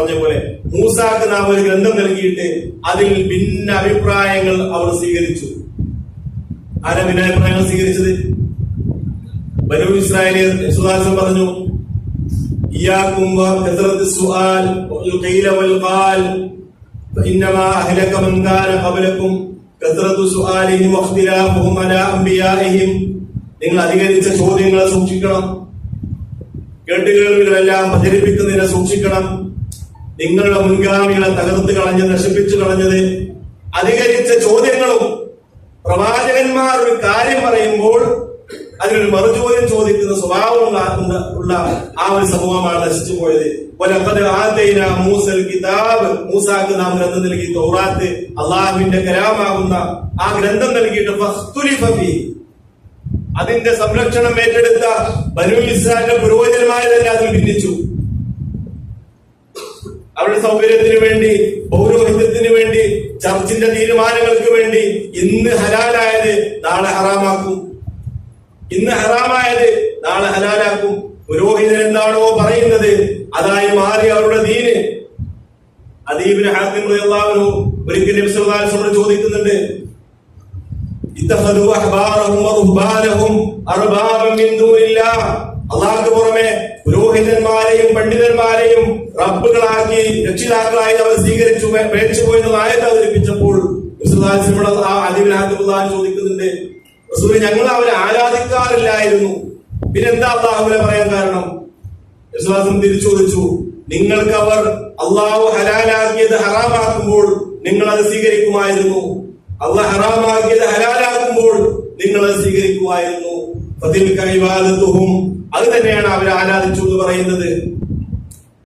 പറഞ്ഞ പോലെ മൂസാക്ക് നാം ഒരു ഗ്രന്ഥം നൽകിയിട്ട് അതിൽ ഭിന്ന അഭിപ്രായങ്ങൾ അവർ സ്വീകരിച്ചു. ആരാ ഭിന്ന അഭിപ്രായങ്ങൾ സ്വീകരിച്ചത്? ബനു ഇസ്രായേലി സുഹാസം പറഞ്ഞു നിങ്ങൾ അധികരിച്ച ചോദ്യങ്ങളെ സൂക്ഷിക്കണം. കേട്ടുകേൾവികളെല്ലാം പ്രചരിപ്പിക്കുന്നതിനെ സൂക്ഷിക്കണം. നിങ്ങളുടെ മുൻഗാമികളെ തകർത്ത് കളഞ്ഞ് നശിപ്പിച്ചു കളഞ്ഞത് അധികരിച്ച ചോദ്യങ്ങളും പ്രവാചകന്മാർ ഒരു കാര്യം പറയുമ്പോൾ അതിനൊരു മറുചോദ്യം ചോദിക്കുന്ന സ്വഭാവമുള്ള ഉള്ള- ആ ഒരു സമൂഹമാണ് നശിച്ചു പോയത്. മൂസൽ കിതാബ്. മൂസാക്ക് അള്ളാഹുവിന്റെ കലാമാകുന്ന ആ ഗ്രന്ഥം നൽകിയിട്ട് അതിന്റെ സംരക്ഷണം ഏറ്റെടുത്ത ബനു ഇസ്രായേലിന്റെ പുരോഹിതന്മാരെ തന്നെ അതിൽ ഭിന്നിച്ചു. അവരുടെ സൗകര്യത്തിന് വേണ്ടി പൗരോഹിത്യത്തിന് വേണ്ടി ചർച്ചിന്റെ തീരുമാനങ്ങൾക്ക് വേണ്ടി ഇന്ന് ഹലാലായത് നാളെ ഹറാമാക്കും. ഇന്ന് ഹറാമായത് നാളെ ഹലാലാക്കും. പുരോഹിതൻ എന്താണോ പറയുന്നത് അതായി മാറി അവരുടെ ദീന്. അദീബിന് ഹാത്തിം റളിയല്ലാഹു ഒരിക്കലും ചോദിക്കുന്നുണ്ട് അർബാബൻ മിൻ പുറമെ പുരോഹിതന്മാരെയും പണ്ഡിതന്മാരെയും റബ്ബുകളാക്കി രക്ഷിതാക്കളായി അവർ സ്വീകരിച്ചു മേടിച്ചു പോയി എന്ന് ആയത്ത് അവതരിപ്പിച്ചപ്പോൾ ആ റളിയല്ലാഹു ചോദിക്കുന്നുണ്ട് ഞങ്ങൾ അവരെ ആരാധിക്കാറില്ലായിരുന്നു. പിന്നെന്താ അള്ളാഹുവിനെ പറയാൻ കാരണം? വിശ്വാസം തിരിച്ചു ചോദിച്ചു നിങ്ങൾക്ക് അവർ അള്ളാഹു ഹലാലാക്കിയത് ഹറാമാക്കുമ്പോൾ നിങ്ങൾ അത് സ്വീകരിക്കുമായിരുന്നു. അള്ളാഹ് ഹറാമാക്കിയത് ഹലാലാക്കുമ്പോൾ നിങ്ങൾ അത് സ്വീകരിക്കുമായിരുന്നു അത് തന്നെയാണ് അവർ ആരാധിച്ചു എന്ന് പറയുന്നത്.